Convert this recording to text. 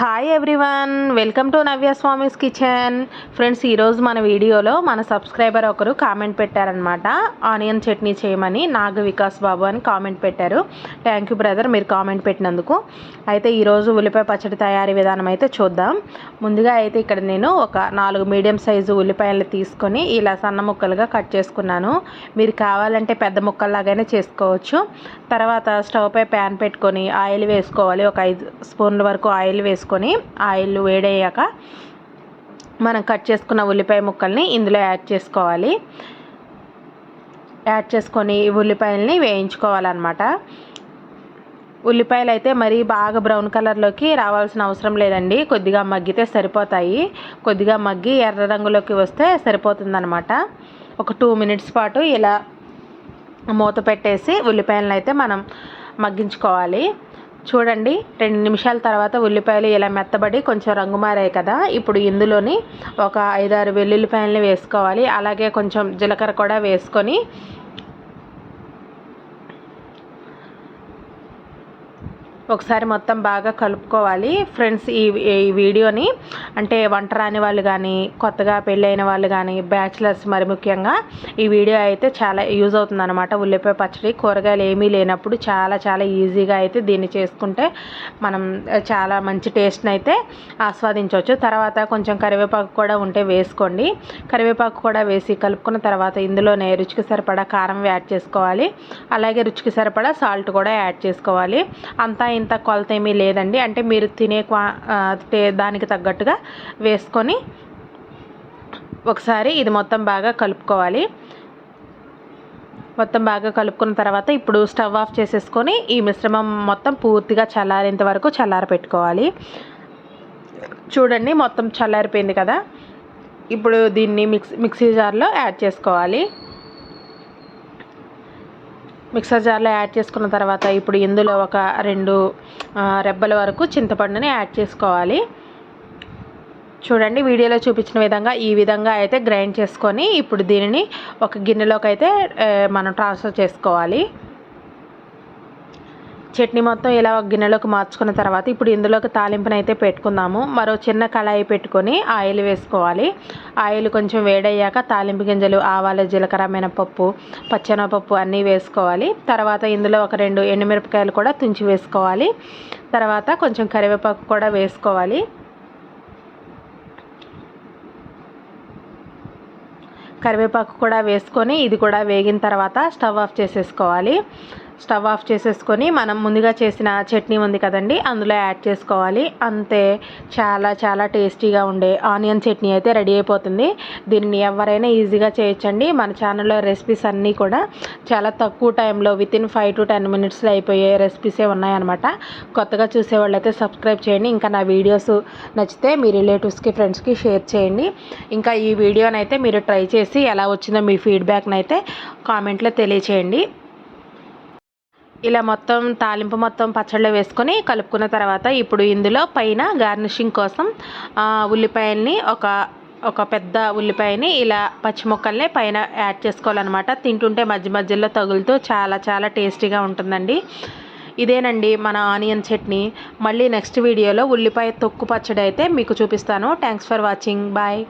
Hi everyone welcome to Navya Swamy's kitchen friends ఈరోజు మన వీడియోలో మన సబ్స్క్రైబర్ ఒకరు కామెంట్ పెట్టారనమాట ఆనియన్ చట్నీ చేయమని నాగ వికాస్ బాబు అని కామెంట్ పెట్టారు. థ్యాంక్ యూ బ్రదర్ మీరు కామెంట్ పెట్టినందుకు. అయితే ఈరోజు ఉల్లిపాయ పచ్చడి తయారీ విధానం అయితే చూద్దాం. ముందుగా అయితే ఇక్కడ నేను ఒక నాలుగు మీడియం సైజు ఉల్లిపాయలు తీసుకొని ఇలా సన్న ముక్కలుగా కట్ చేసుకున్నాను. మీరు కావాలంటే పెద్ద ముక్కల్లాగానే చేసుకోవచ్చు. తర్వాత స్టవ్ పై ప్యాన్ పెట్టుకొని ఆయిల్ వేసుకోవాలి. ఒక ఐదు స్పూన్ల వరకు ఆయిల్ వేసుకొని ఆయిల్ వేడయ్యాక మనం కట్ చేసుకున్న ఉల్లిపాయ ముక్కల్ని ఇందులో యాడ్ చేసుకోవాలి. యాడ్ చేసుకొని ఉల్లిపాయల్ని వేయించుకోవాలన్నమాట. ఉల్లిపాయలు అయితే మరీ బాగా బ్రౌన్ కలర్లోకి రావాల్సిన అవసరం లేదండి. కొద్దిగా మగ్గితే సరిపోతాయి. కొద్దిగా మగ్గి ఎర్ర రంగులోకి వస్తే సరిపోతుందన్నమాట. ఒక టూ మినిట్స్ పాటు ఇలా మూత పెట్టేసి ఉల్లిపాయలను అయితే మనం మగ్గించుకోవాలి. చూడండి రెండు నిమిషాల తర్వాత ఉల్లిపాయలు ఇలా మెత్తబడి కొంచెం రంగు మారాయి కదా. ఇప్పుడు ఇందులోని ఒక ఐదారు వెల్లుల్లిపాయలని వేసుకోవాలి. అలాగే కొంచెం జీలకర్ర కూడా వేసుకొని ఒకసారి మొత్తం బాగా కలుపుకోవాలి. ఫ్రెండ్స్ ఈ ఈ వీడియోని అంటే వంట రాని వాళ్ళు కానీ కొత్తగా పెళ్ళైన వాళ్ళు కానీ బ్యాచిలర్స్ మరి ముఖ్యంగా ఈ వీడియో అయితే చాలా యూజ్ అవుతుంది అనమాట ఉల్లిపాయ పచ్చడి కూరగాయలు ఏమీ లేనప్పుడు చాలా చాలా ఈజీగా అయితే దీన్ని చేసుకుంటే మనం చాలా మంచి టేస్ట్ని అయితే ఆస్వాదించవచ్చు. తర్వాత కొంచెం కరివేపాకు కూడా ఉంటే వేసుకోండి. కరివేపాకు కూడా వేసి కలుపుకున్న తర్వాత ఇందులోనే రుచికి సరిపడా కారం యాడ్ చేసుకోవాలి. అలాగే రుచికి సరిపడా సాల్ట్ కూడా యాడ్ చేసుకోవాలి. అంతా ఇంత కొలత ఏమీ లేదండి. అంటే మీరు తినే క్వా దానికి తగ్గట్టుగా వేసుకొని ఒకసారి ఇది మొత్తం బాగా కలుపుకోవాలి. మొత్తం బాగా కలుపుకున్న తర్వాత ఇప్పుడు స్టవ్ ఆఫ్ చేసేసుకొని ఈ మిశ్రమం మొత్తం పూర్తిగా చల్లారేంత వరకు చల్లార పెట్టుకోవాలి చూడండి మొత్తం చల్లారిపోయింది కదా. ఇప్పుడు దీన్ని మిక్స్ మిక్సీ జార్లో యాడ్ చేసుకోవాలి. మిక్సర్ జార్లో యాడ్ చేసుకున్న తర్వాత ఇప్పుడు ఇందులో ఒక రెండు రెబ్బల వరకు చింతపండుని యాడ్ చేసుకోవాలి. చూడండి వీడియోలో చూపించిన విధంగా ఈ విధంగా అయితే గ్రైండ్ చేసుకొని ఇప్పుడు దీనిని ఒక గిన్నెలోకి అయితే మనం ట్రాన్స్ఫర్ చేసుకోవాలి. చట్నీ మొత్తం ఇలా ఒక గిన్నెలోకి మార్చుకున్న తర్వాత ఇప్పుడు ఇందులోకి తాలింపును అయితే పెట్టుకుందాము. మరో చిన్న కళాయి పెట్టుకొని ఆయిల్ వేసుకోవాలి. ఆయిల్ కొంచెం వేడయ్యాక తాలింపు గింజలు ఆవాలు జీలకర్ర మినపప్పు పచ్చెనపప్పు అన్నీ వేసుకోవాలి. తర్వాత ఇందులో ఒక రెండు ఎండుమిరపకాయలు కూడా తుంచి వేసుకోవాలి. తర్వాత కొంచెం కరివేపాకు కూడా వేసుకోవాలి. కరివేపాకు కూడా వేసుకొని ఇది కూడా వేగిన తర్వాత స్టవ్ ఆఫ్ చేసేసుకోవాలి. స్టవ్ ఆఫ్ చేసేసుకొని మనం ముందుగా చేసిన చట్నీ ఉంది కదండి అందులో యాడ్ చేసుకోవాలి. అంతే చాలా చాలా టేస్టీగా ఉండే ఆనియన్ చట్నీ అయితే రెడీ అయిపోతుంది. దీన్ని ఎవరైనా ఈజీగా చేయొచ్చండి. మన ఛానల్లో రెసిపీస్ అన్నీ కూడా చాలా తక్కువ టైంలో within five to ten మినిట్స్లో అయిపోయే రెసిపీసే ఉన్నాయన్నమాట. కొత్తగా చూసేవాళ్ళు అయితే సబ్స్క్రైబ్ చేయండి. ఇంకా నా వీడియోస్ నచ్చితే మీ రిలేటివ్స్కి ఫ్రెండ్స్కి షేర్ చేయండి. ఇంకా ఈ వీడియోనైతే మీరు ట్రై చేసి ఎలా వచ్చిందో మీ ఫీడ్బ్యాక్నైతే కామెంట్లో తెలియచేయండి. ఇలా మొత్తం తాలింపు మొత్తం పచ్చళ్ళు వేసుకొని కలుపుకున్న తర్వాత ఇప్పుడు ఇందులో పైన గార్నిషింగ్ కోసం ఉల్లిపాయల్ని ఒక ఒక పెద్ద ఉల్లిపాయని ఇలా పచ్చిమొక్కల్ని పైన యాడ్ చేసుకోవాలన్నమాట. తింటుంటే మధ్య మధ్యలో తగులుతూ చాలా చాలా టేస్టీగా ఉంటుందండి. ఇదేనండి మన ఆనియన్ చట్నీ. మళ్ళీ నెక్స్ట్ వీడియోలో ఉల్లిపాయ తొక్కు పచ్చడి అయితే మీకు చూపిస్తాను. Thanks for watching. బాయ్.